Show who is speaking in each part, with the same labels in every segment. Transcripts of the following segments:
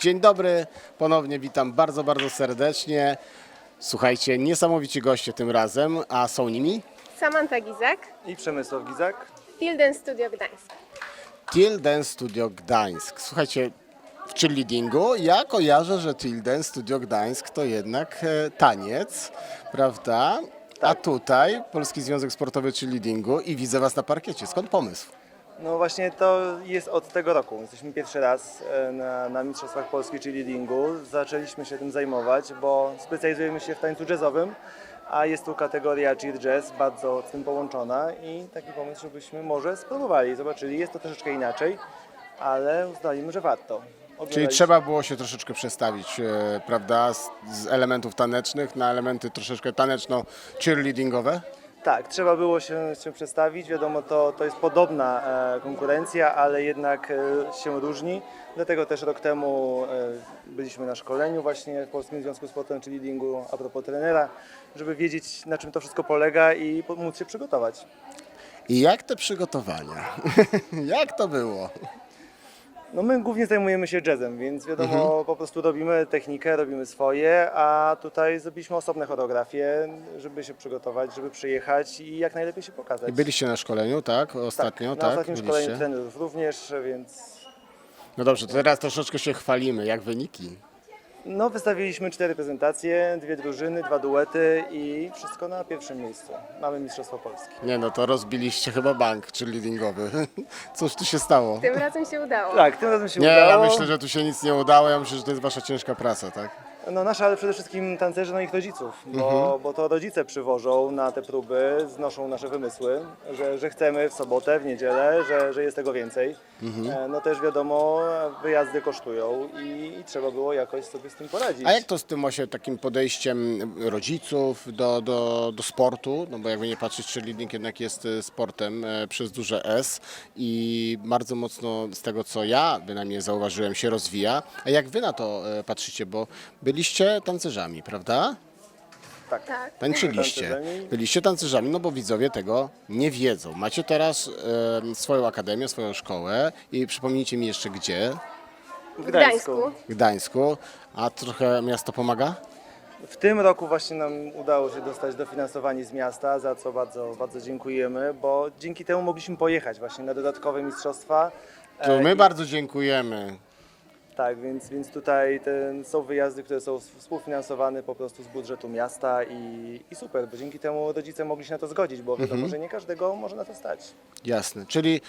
Speaker 1: Dzień dobry, ponownie witam bardzo, bardzo serdecznie. Słuchajcie, niesamowici goście tym razem, a są nimi
Speaker 2: Samantha Gizak,
Speaker 3: I Przemysław Gizak.
Speaker 2: Tilden Studio Gdańsk.
Speaker 1: Tilden Studio Gdańsk. Słuchajcie, w cheerleadingu ja kojarzę, że Tilden Studio Gdańsk to jednak e, taniec, prawda? A tutaj Polski Związek Sportowy Cheerleadingu i widzę Was na parkiecie. Skąd pomysł?
Speaker 3: No właśnie to jest od tego roku. Jesteśmy pierwszy raz e, na, na Mistrzostwach Polski cheerleadingu. Zaczęliśmy się tym zajmować, bo specjalizujemy się w tańcu jazzowym, a jest tu kategoria cheer jazz bardzo z tym połączona i taki pomysł, żebyśmy może spróbowali, zobaczyli. Jest to troszeczkę inaczej, ale uznaliśmy, że warto.
Speaker 1: Czyli trzeba było się troszeczkę przestawić, e, prawda, z, z elementów tanecznych na elementy troszeczkę taneczno-cheerleadingowe?
Speaker 3: Tak, trzeba było się, się przestawić. Wiadomo, to, to jest podobna e, konkurencja, ale jednak e, się różni. Dlatego też rok temu e, byliśmy na szkoleniu właśnie w Polskim Związku Sportowym czyli Leadingu a propos trenera, żeby wiedzieć na czym to wszystko polega i móc się przygotować.
Speaker 1: I jak te przygotowania? jak to było?
Speaker 3: No my głównie zajmujemy się jazzem, więc wiadomo, po prostu robimy technikę, robimy swoje, a tutaj zrobiliśmy osobne choreografie, żeby się przygotować, żeby przyjechać i jak najlepiej się pokazać.
Speaker 1: I byliście na szkoleniu, tak? Ostatnio,
Speaker 3: na
Speaker 1: tak?
Speaker 3: ostatnim
Speaker 1: Byliście?
Speaker 3: szkoleniu trenerów również, więc
Speaker 1: No dobrze, to teraz troszeczkę się chwalimy. Jak wyniki?
Speaker 3: No, wystawiliśmy cztery prezentacje, dwie drużyny, dwa duety i wszystko na pierwszym miejscu. Mamy Mistrzostwo Polski.
Speaker 1: Nie no, to rozbiliście chyba bank cheerleadingowy. Cóż tu się stało?
Speaker 2: Tym razem się udało.
Speaker 3: Tak, tym razem się
Speaker 1: Nie,
Speaker 3: udało.
Speaker 1: ja myślę, że tu się nic nie udało. Ja myślę, że to jest wasza ciężka praca, tak?
Speaker 3: No nasza, ale przede wszystkim tancerzy, no ich rodziców, bo,
Speaker 1: Mhm.
Speaker 3: bo to rodzice przywożą na te próby, znoszą nasze wymysły, że, że chcemy w sobotę, w niedzielę, że, że jest tego więcej.
Speaker 1: Mhm.
Speaker 3: E, No też wiadomo, wyjazdy kosztują i, i trzeba było jakoś sobie z tym poradzić.
Speaker 1: A jak to z tym właśnie takim podejściem rodziców do, do, do sportu? No bo jakby nie patrzeć, cheerleading jednak jest e, sportem e, przez duże S i bardzo mocno z tego, co ja bynajmniej zauważyłem, się rozwija. A jak wy na to e, patrzycie? Bo byliście tancerzami, prawda?
Speaker 3: Tak.
Speaker 2: Tak.
Speaker 1: Tańczyliście.
Speaker 3: Tancerzami.
Speaker 1: Byliście tancerzami, no bo widzowie tego nie wiedzą. Macie teraz e, swoją akademię, swoją szkołę i przypomnijcie mi jeszcze gdzie?
Speaker 3: W
Speaker 2: Gdańsku.
Speaker 1: W Gdańsku. A trochę miasto pomaga?
Speaker 3: W tym roku właśnie nam udało się dostać dofinansowanie z miasta, za co bardzo, bardzo dziękujemy, bo dzięki temu mogliśmy pojechać właśnie na dodatkowe mistrzostwa.
Speaker 1: To
Speaker 3: E,
Speaker 1: my bardzo dziękujemy.
Speaker 3: Tak, więc, więc tutaj ten, są wyjazdy, które są współfinansowane po prostu z budżetu miasta i, i super, bo dzięki temu rodzice mogli się na to zgodzić, bo wiadomo, że nie każdego może na to stać.
Speaker 1: Jasne. Czyli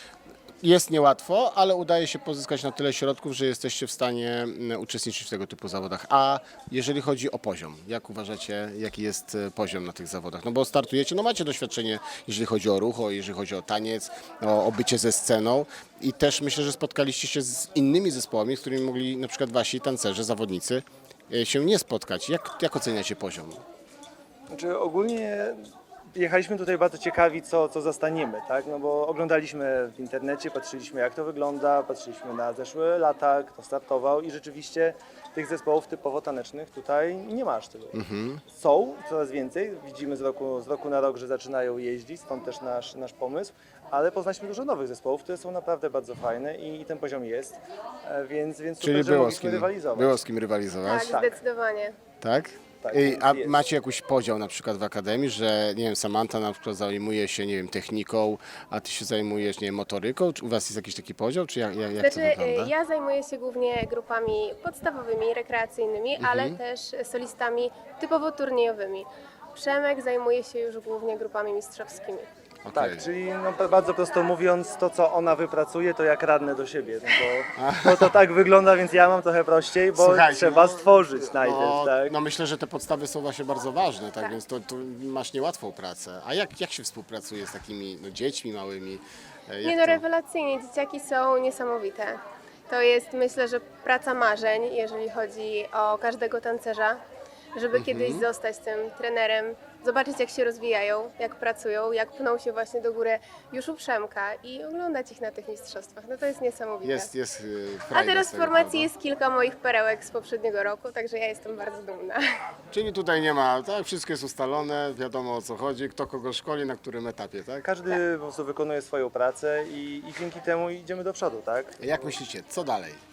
Speaker 1: jest niełatwo, ale udaje się pozyskać na tyle środków, że jesteście w stanie mm, uczestniczyć w tego typu zawodach. A jeżeli chodzi o poziom, jak uważacie, jaki jest e, poziom na tych zawodach? No bo startujecie, no macie doświadczenie, jeżeli chodzi o ruch, o, jeżeli chodzi o taniec, o, o bycie ze sceną i też myślę, że spotkaliście się z innymi zespołami, z którymi mogli na przykład wasi tancerze, zawodnicy e, się nie spotkać. Jak, jak oceniacie poziom?
Speaker 3: Znaczy ogólnie jechaliśmy tutaj bardzo ciekawi, co, co zastaniemy, tak? No bo oglądaliśmy w internecie, patrzyliśmy jak to wygląda, patrzyliśmy na zeszłe lata, kto startował i rzeczywiście tych zespołów typowo tanecznych tutaj nie ma aż tylu. Są coraz więcej, widzimy z roku, z roku na rok, że zaczynają jeździć, stąd też nasz, nasz pomysł, ale poznaliśmy dużo nowych zespołów, które są naprawdę bardzo fajne i, i ten poziom jest, e, więc, więc
Speaker 1: Czyli
Speaker 3: super, że
Speaker 1: było z,
Speaker 3: mogliśmy
Speaker 1: kim,
Speaker 3: rywalizować.
Speaker 1: było z kim rywalizować?
Speaker 2: Tak,
Speaker 3: Tak.
Speaker 2: zdecydowanie.
Speaker 1: Tak?
Speaker 3: Tak,
Speaker 1: I, a
Speaker 3: jest.
Speaker 1: macie jakiś podział na przykład w akademii, że nie wiem, Samantha na przykład zajmuje się, nie wiem, techniką, a ty się zajmujesz, nie wiem, motoryką? Czy u was jest jakiś taki podział, czy jak, jak, jak
Speaker 2: Znaczy,
Speaker 1: to wygląda?
Speaker 2: y, ja zajmuję się głównie grupami podstawowymi, rekreacyjnymi,
Speaker 1: Mhm.
Speaker 2: ale też solistami typowo turniejowymi. Przemek zajmuje się już głównie grupami mistrzowskimi.
Speaker 1: Okej.
Speaker 3: Tak, czyli no, bardzo prosto mówiąc, to co ona wypracuje, to jak radnę do siebie, no bo, bo to tak wygląda, więc ja mam trochę prościej, bo
Speaker 1: Słuchajcie,
Speaker 3: trzeba
Speaker 1: no,
Speaker 3: stworzyć najpierw,
Speaker 1: no,
Speaker 3: tak?
Speaker 1: no myślę, że te podstawy są właśnie bardzo ważne, tak,
Speaker 2: Tak.
Speaker 1: więc to, to masz niełatwą pracę. A jak, jak się współpracuje z takimi no, dziećmi małymi? E, Jak
Speaker 2: Nie no,
Speaker 1: to?
Speaker 2: rewelacyjnie, dzieciaki są niesamowite. To jest myślę, że praca marzeń, jeżeli chodzi o każdego tancerza, żeby
Speaker 1: Mhm.
Speaker 2: kiedyś zostać tym trenerem, zobaczyć jak się rozwijają, jak pracują, jak pną się właśnie do góry już u Przemka i oglądać ich na tych mistrzostwach. No to jest niesamowite.
Speaker 1: Jest, jest y,
Speaker 2: A
Speaker 1: frajda
Speaker 2: teraz
Speaker 1: z
Speaker 2: w
Speaker 1: tego,
Speaker 2: formacji
Speaker 1: prawda?
Speaker 2: jest kilka moich perełek z poprzedniego roku, także ja jestem bardzo dumna.
Speaker 1: Czyli tutaj nie ma, tak, wszystko jest ustalone, wiadomo o co chodzi, kto kogo szkoli, na którym etapie, tak?
Speaker 3: Każdy po prostu wykonuje swoją pracę i, i dzięki temu idziemy do przodu, tak?
Speaker 1: Jak myślicie, co dalej?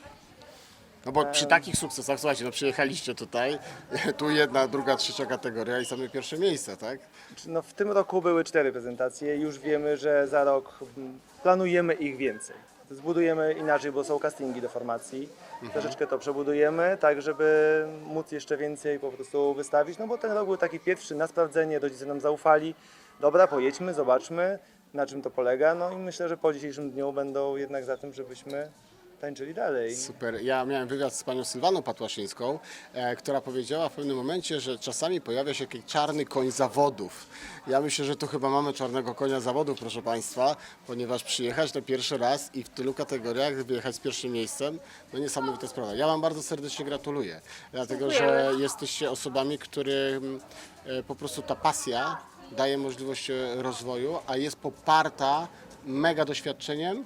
Speaker 1: No bo przy takich sukcesach, słuchajcie, no przyjechaliście tutaj, tu jedna, druga, trzecia kategoria i same pierwsze miejsca, tak?
Speaker 3: No, w tym roku były cztery prezentacje. Już wiemy, że za rok mm, planujemy ich więcej. Zbudujemy inaczej, bo są castingi do formacji. Troszeczkę to przebudujemy, tak żeby móc jeszcze więcej po prostu wystawić. No bo ten rok był taki pierwszy na sprawdzenie, rodzice nam zaufali. Dobra, pojedźmy, zobaczmy na czym to polega. No i myślę, że po dzisiejszym dniu będą jednak za tym, żebyśmy tańczyli dalej.
Speaker 1: Super. Ja miałem wywiad z panią Sylwaną Patłaszyńską, e, która powiedziała w pewnym momencie, że czasami pojawia się jakiś czarny koń zawodów. Ja myślę, że tu chyba mamy czarnego konia zawodów, proszę państwa, ponieważ przyjechać to pierwszy raz i w tylu kategoriach wyjechać z pierwszym miejscem, no niesamowita sprawa. Ja wam bardzo serdecznie gratuluję, dlatego że jesteście osobami, którym e, po prostu ta pasja daje możliwość e, rozwoju, a jest poparta mega doświadczeniem,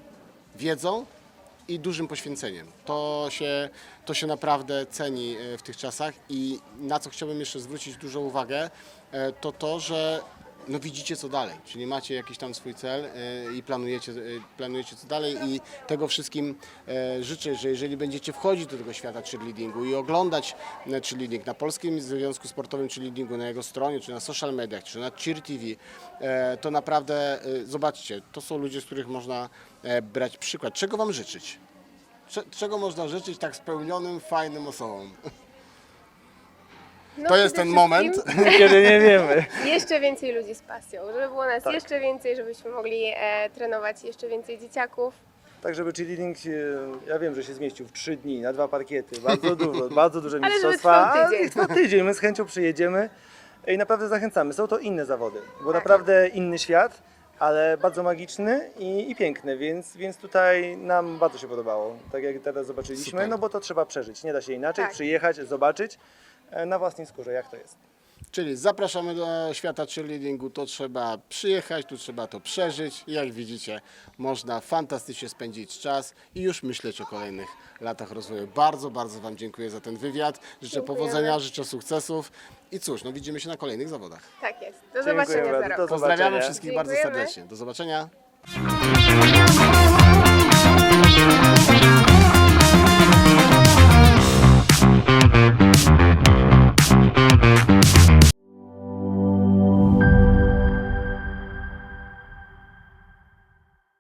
Speaker 1: wiedzą i dużym poświęceniem. To się, to się naprawdę ceni e, w tych czasach i na co chciałbym jeszcze zwrócić dużą uwagę, e, to to, że no widzicie co dalej, czyli macie jakiś tam swój cel e, i planujecie, planujecie co dalej i tego wszystkim życzę, że jeżeli będziecie wchodzić do tego świata cheerleadingu i oglądać cheerleading na Polskim Związku Sportowym Cheerleadingu, na jego stronie, czy na social mediach, czy na Cheer TV, to naprawdę zobaczcie, to są ludzie, z których można brać przykład. Czego Wam życzyć? Cze- Czego można życzyć tak spełnionym, fajnym osobom?
Speaker 2: No,
Speaker 1: To jest ten moment.
Speaker 3: Kiedy nie wiemy.
Speaker 2: Jeszcze więcej ludzi z pasją, żeby było nas
Speaker 3: Tak.
Speaker 2: jeszcze więcej, żebyśmy mogli e, trenować jeszcze więcej dzieciaków.
Speaker 3: Tak, żeby cheerleading, się, ja wiem, że się zmieścił w trzy dni na dwa parkiety. Bardzo dużo, bardzo duże
Speaker 2: Ale żeby
Speaker 3: mistrzostwa.
Speaker 2: tydzień.
Speaker 3: tydzień, my z chęcią przyjedziemy i naprawdę zachęcamy. Są to inne zawody, bo naprawdę inny świat, ale bardzo magiczny i, i piękny, więc, więc tutaj nam bardzo się podobało. Tak jak teraz zobaczyliśmy,
Speaker 1: Super.
Speaker 3: no bo to trzeba przeżyć. Nie da się inaczej,
Speaker 2: Tak.
Speaker 3: przyjechać, zobaczyć e, na własnej skórze, jak to jest.
Speaker 1: Czyli zapraszamy do świata cheerleadingu, to trzeba przyjechać, tu trzeba to przeżyć. I Jak widzicie, można fantastycznie spędzić czas i już myśleć o kolejnych latach rozwoju. Bardzo, bardzo Wam dziękuję za ten wywiad. Życzę
Speaker 2: Dziękujemy.
Speaker 1: powodzenia, życzę sukcesów i cóż, no widzimy się na kolejnych zawodach.
Speaker 2: Tak jest. Do zobaczenia za rok.
Speaker 3: Do
Speaker 1: Pozdrawiamy
Speaker 3: zobaczenia.
Speaker 1: wszystkich bardzo
Speaker 2: Dziękujemy.
Speaker 1: serdecznie. Do zobaczenia.